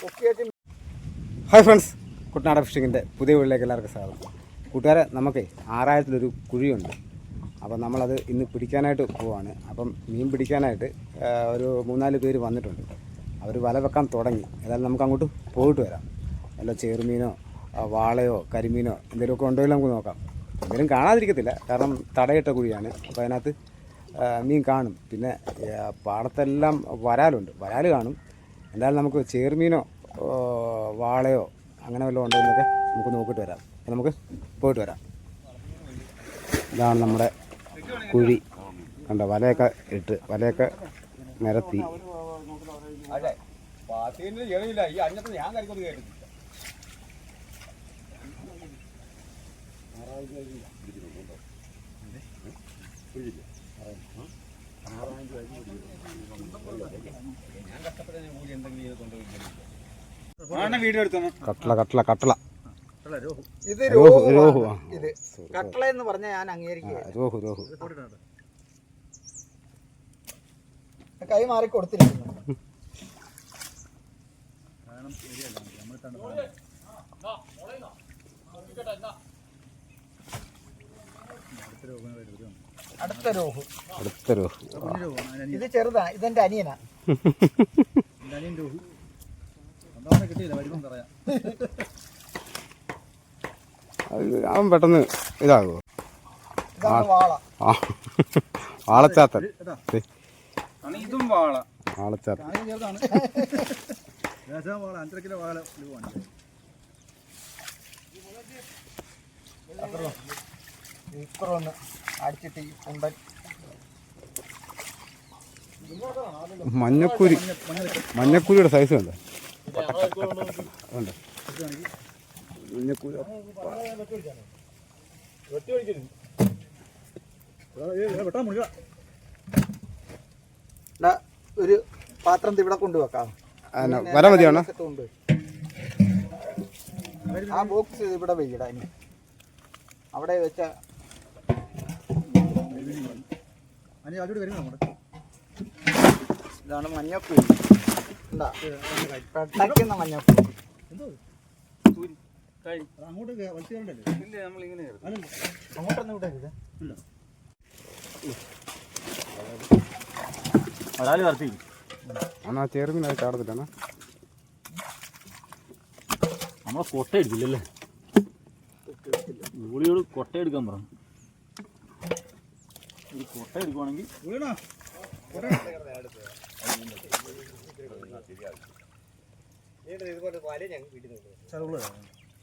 പൊക്കിയിട്ട് hi friends Kuttanad ഫിഷിങ്ങിന്റെ പുതിയ വീട്ടിലേക്ക് എല്ലാവർക്കും സ്വാഗതം. കൂട്ടുകാരെ നമുക്കേ ആറായിരത്തിലൊരു കുഴിയുണ്ട്. അപ്പം നമ്മളത് ഇന്ന് പിടിക്കാനായിട്ട് പോവാണ്. അപ്പം മീൻ പിടിക്കാനായിട്ട് ഒരു മൂന്നാൽ പേര് വന്നിട്ടുണ്ട്. അവർ വല വെക്കാൻ തുടങ്ങി. ഏതായാലും നമുക്ക് അങ്ങോട്ട് പോയിട്ട് വരാം. വല്ല ചേറുമീനോ വാളയോ കരിമീനോ എന്തെങ്കിലുമൊക്കെ ഉണ്ടോ നമുക്ക് നോക്കാം. എന്തെങ്കിലും കാണാതിരിക്കത്തില്ല. കാരണം തടയിട്ട കുഴിയാണ്. അപ്പോൾ അതിനകത്ത് മീൻ കാണും. പിന്നെ പാടത്തെല്ലാം വരാലുണ്ട്. വരാൽ കാണും. എന്തായാലും നമുക്ക് ചേർമീനോ വാളയോ അങ്ങനെ വല്ലതും ഉണ്ടോ എന്നൊക്കെ നമുക്ക് നോക്കിയിട്ട് വരാം. നമുക്ക് പോയിട്ട് വരാം. ഇതാണ് നമ്മുടെ കുഴി. കണ്ടോ? വലയൊക്കെ ഇട്ട് വലയൊക്കെ നിരത്തി. അല്ലേ ഞാൻ കരിക്കൊന്നും വീഡിയോ എടുത്തോ കട്ടള കട്ടള കട്ടള. ഇത് രോഹു രോഹു ഇത്. കട്ടള എന്ന് പറഞ്ഞാൽ ഞാൻ അംഗീകരിക്കുക. രോഹു രോഹു. കൈ മാറി കൊടുത്തിരിക്കുന്നു. അടുത്ത രോഹു അടുത്ത രോഹു ഇത് ചെറുതാ ഇതെന്റെ അനിയനാ. കിട്ടിയില്ല വരുമ്പം പറയാം. അത് അവൻ പെട്ടെന്ന് ഇതാകുമോ ഇതാണ് വാള. ആ ആളച്ചാത്തൻ ദേ, ഇതും വാള. ഇപ്പറൊന്ന് അടിച്ചിട്ട് ഈ കുണ്ടൻ. മഞ്ഞക്കുരി. മഞ്ഞക്കുരിയുടെ സൈസ് ഉണ്ട് മഞ്ഞക്കുരി. ഒരു പാത്രം ഇവിടെ കൊണ്ടുവെക്കാം. വര മതിയാണ് ആ ബോക്സ് ഇവിടെ വെയ്യടാ ഇനി. അവിടെ വെച്ച അതോട് വരുന്നു നമ്മുടെ ഇതാണ് മഞ്ഞപ്പൂ. മഞ്ഞപ്പൂരി അങ്ങോട്ട് ഇല്ല അങ്ങോട്ടൊന്നും വിടരുത്. ഒരാൾ അത് ചാടത്തിട്ടാണ് നമ്മളെ കൊട്ട എടുക്കില്ലല്ലേ? ഗോളിയോട് കൊട്ട എടുക്കാൻ പറഞ്ഞു. ഒരു കൊട്ട എടുക്കുവാണെങ്കിൽ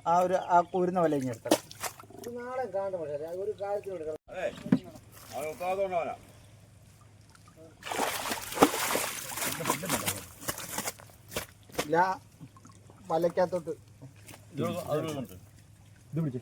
ആ ഒരു ആ കൂരുന്ന വല ഇങ്ങനെ എടുത്തത് ഇല്ല വലക്കകത്തോട്ട് ഇത് പിടിച്ചേ.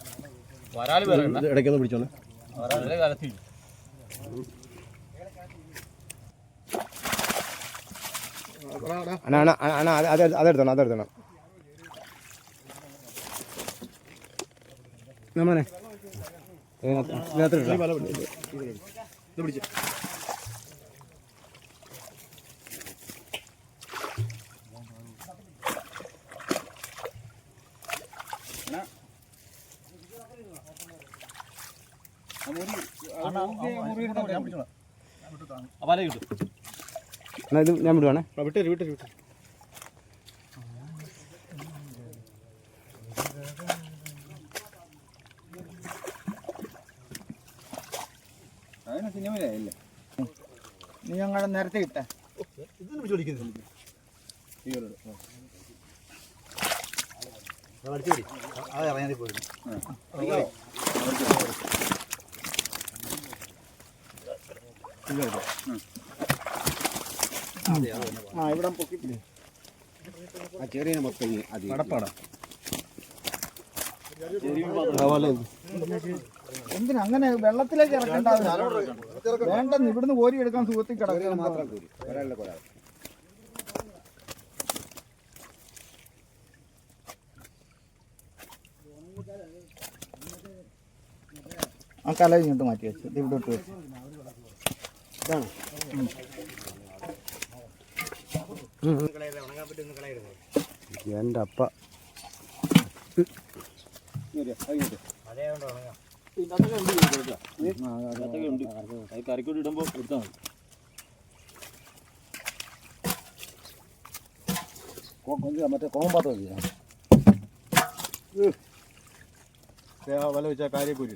ഇടയ്ക്കൊന്ന് കാലത്തി അണ്ണാ അണ്ണാ അണ്ണാ അത് അത് അതെടുത്തോണം അതെടുത്തോണം നമ്മനെ ഇതിനകത്ത് ഇടണം. വല കിട്ടും എന്നാ ഇത് ഞാൻ വിടുവാണേ വിട്ടേര് വിട്ടേര് വിട്ടേര്. നീ ഞങ്ങളെ നേരത്തെ ഇട്ട. അത് ഇറങ്ങാതെ പോയിരുന്നു ആ ഇവിടെ പൊക്കി ആ ചെറിയ എന്തിനാ അങ്ങനെ വെള്ളത്തിലേക്ക് ഇറക്കണ്ട? വേണ്ടെന്ന് ഇവിടുന്ന് കോരി എടുക്കാൻ സുഖത്തിൽ കിടക്കുക മാത്രം കൂരി ആ മാറ്റി വെച്ചു. ഇവിടെ ഇട്ട് വെച്ചു. എന്റെ അപ്പ കറിക്കൂടി ഇടുമ്പോ എടുത്താൽ മതി മറ്റേ കോമ്പാത്രം വല വെച്ചാൽ കാര്യം കൂടി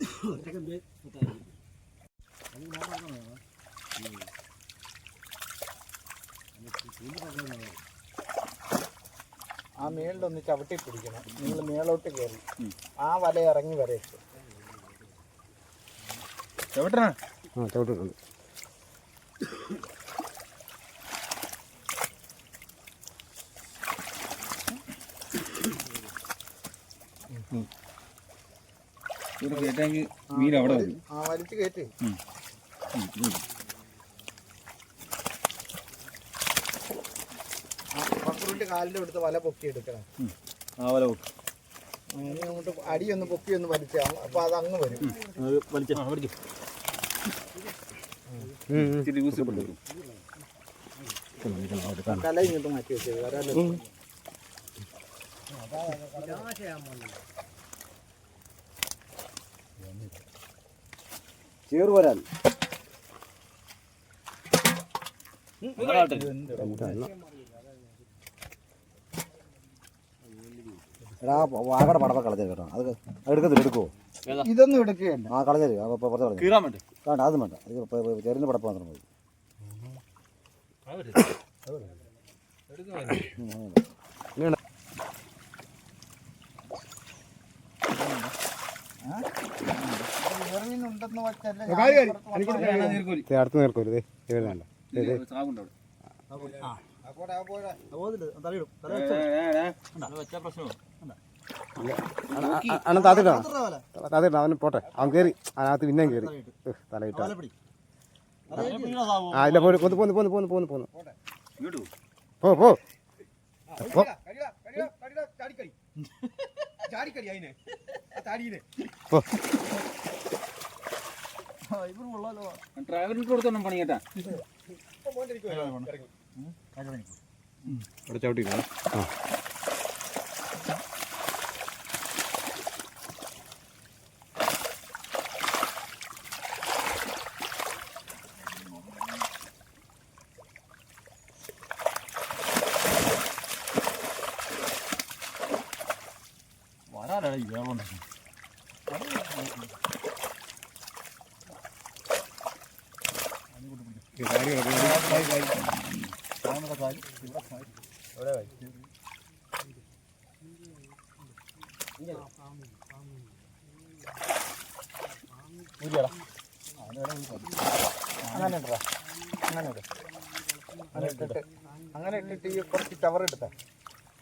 ഇങ്ങോട്ട് ആ മേളിലൊന്ന് ചവിട്ടി പിടിക്കണം. നിങ്ങൾ മേളോട്ട് കയറി. ആ വല ഇറങ്ങി വരെ എവിടെയാണ് ആ ചവിട്ടിട്ടുണ്ട്. ഇവിടെ കേട്ടെങ്കിൽ മീൻ അവിടെ വരും. കാലിന്റെ അടുത്ത് വല പൊക്കി എടുക്കണം. ആ വല ഇനി അങ്ങോട്ട് അടിയൊന്ന് പൊക്കി ഒന്ന് വലിച്ചാ അപ്പൊ അത് അങ്ങ് വരും. കല ഇങ്ങോട്ട് മാറ്റി വെച്ചത് വരാലോ വരാൻ എടാ വാഗടെ പടപ്പ കളഞ്ഞു കേട്ടോ. അത് എടുക്കത്തില്ല? എടുക്കുവോ? ഇതൊന്നും എടുക്കുകയല്ല. ആ അപ്പോൾ പുറത്ത് കളഞ്ഞു. വേണ്ടി. വേണ്ട അതും വേണ്ട. അത് ചെറിയ പടപ്പ് മാത്രം മതി. നേർക്കൂല അണ്ണൻ താത്തിട്ടോ? താത്തിട്ടോ അവന് പോട്ടെ. അവൻ കേറി. അതിനകത്ത് പിന്നെയും കേറി. തലയിട്ടോ. ആ ഇല്ല പോയി പോന്ന് പോന്ന് പോന്ന് പോന്ന് പോന്ന് പോന്ന്. പോ. പോ ചാടിക്കടി. അതിനെ. താടിയിലെ. ഡ്രൈവറിന് കൊടുത്തോണം പണി കേട്ടാ ഇവിടെ ചവിട്ടി ആ. വരാടാ ഈ അങ്ങനെ. അങ്ങനെ ഇട്. അങ്ങനെ ഇട്ടിട്ട് അങ്ങനെ ഇട്ടിട്ട് ഈ കുറച്ച് ടവർ എടുത്ത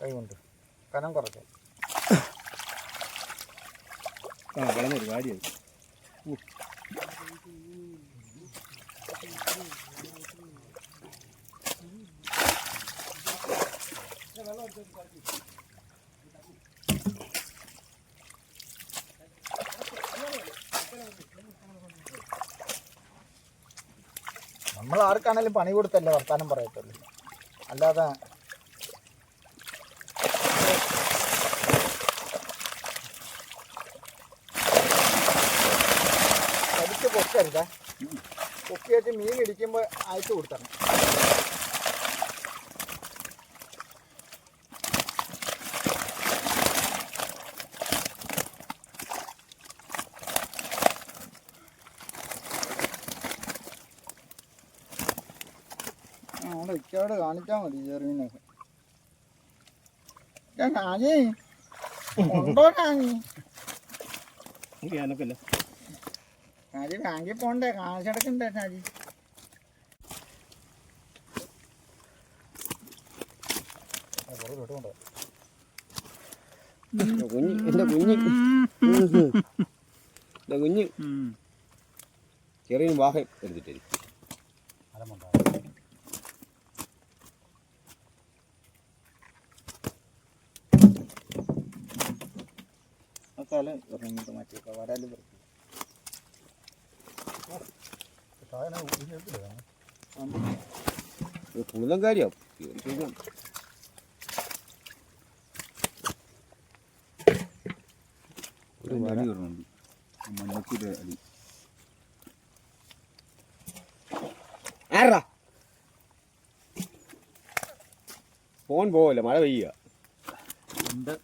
കൈ കൊണ്ട് കനം കുറച്ച് ആ വളഞ്ഞൊരു കാര്യമായി നമ്മൾ ആർക്കാണേലും പണി കൊടുത്തല്ലേ വർത്താനം പറയത്തുള്ളൂ. അല്ലാതെ പൊക്കരുതേ. പൊക്കിയായിട്ട് മീൻ ഇടിക്കുമ്പോൾ അയച്ചു കൊടുത്തണം. അവിടെ കാണിച്ചാ കാണിച്ചാൽ മതി ചെറുമീനൊക്കെ ഞാൻ കാഞ്ഞി ഉണ്ടോ കാജി ബാങ്കിൽ പോണ്ടേ കാശെടുക്കണ്ടേ ഷാജി കുഞ്ഞ് എന്റെ കുഞ്ഞ്. എന്റെ കുഞ്ഞ്. ചെറിയ വാഹം എടുത്തിട്ട് തല ഇറങ്ങിയിട്ട് മാറ്റിയേക്ക. വരാൽ പുളിതം കാര്യമാവും ഒരു വര മഞ്ഞക്കിന്റെ അടി. ആരാ ഫോൺ പോവല്ല? മഴ പെയ്യുക എന്റെ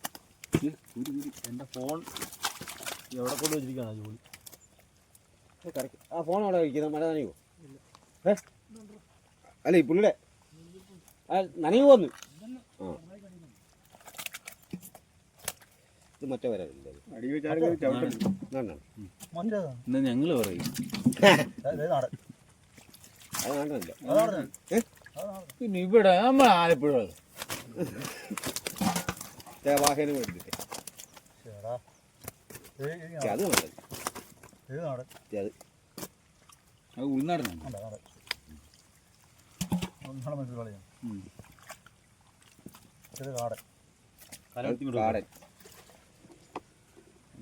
എന്റെ ഫോൺ എവിടെ കൊണ്ട് വെച്ചിരിക്കുകയാണ് ജോലി? ആ ഫോൺ അവിടെ വയ്ക്കുന്നത് മഴ നനയുമോ ഏ? അല്ല ഈ പുള്ളിയുടെ നനയു വന്നു ആ. ഇത് മറ്റേ വരാറില്ല എന്നാ ഞങ്ങൾ പറയും. അത് കാണുന്നില്ല പിന്നെ ഇവിടെ നമ്മൾ ആലപ്പുഴ. വാഹനം എടുത്തിട്ട് അത് നല്ലത് അത്. അത് ഉൾനാടനാണ്. കാടൻ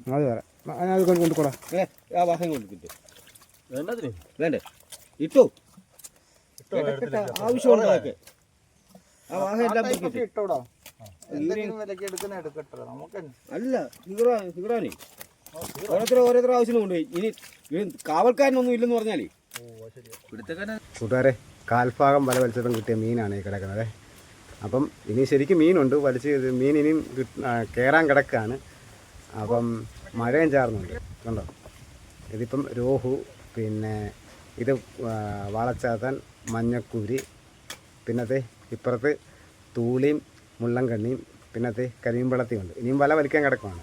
അത് വേറെ. അത് കൊണ്ട് കൊണ്ടുകൂടാ ഏ ആ വാഹനം വേണ്ടതിന്? വേണ്ടേ? ഇട്ടോ. ആവശ്യമുണ്ടോ ആ വാഹനം എല്ലാം ഇട്ടോടാ. അല്ല ഹിഗ്രാ ഹിഗ്രാനേ ഓരോരുത്തർ ഓരോരുത്തർ ആവശ്യം കൊണ്ടുപോയി. ഇനി ഇനി കാവൽക്കാരനൊന്നും ഇല്ലെന്ന് പറഞ്ഞാലേ. ഇവിടുത്തെ കൂട്ടുകാരെ കാൽഭാഗം വല വലിച്ചതും കിട്ടിയ മീനാണ് ഈ കിടക്കുന്നത്. അപ്പം ഇനി ശരിക്കും മീനുണ്ട്. വലിച്ച് മീൻ ഇനിയും കയറാൻ കിടക്കുകയാണ് അപ്പം മഴയും ചാർന്നുണ്ട് കണ്ടോ? ഇതിപ്പം രോഹു പിന്നെ ഇത് വാളച്ചാത്തൻ മഞ്ഞക്കൂരി പിന്നത്തെ ഇപ്പുറത്ത് തൂളിയും മുള്ളൻകണ്ണിയും പിന്നത്തെ കരിമ്പളത്തിയുണ്ട് ഇനിയും വല വലിക്കാൻ കിടക്കുവാണ്.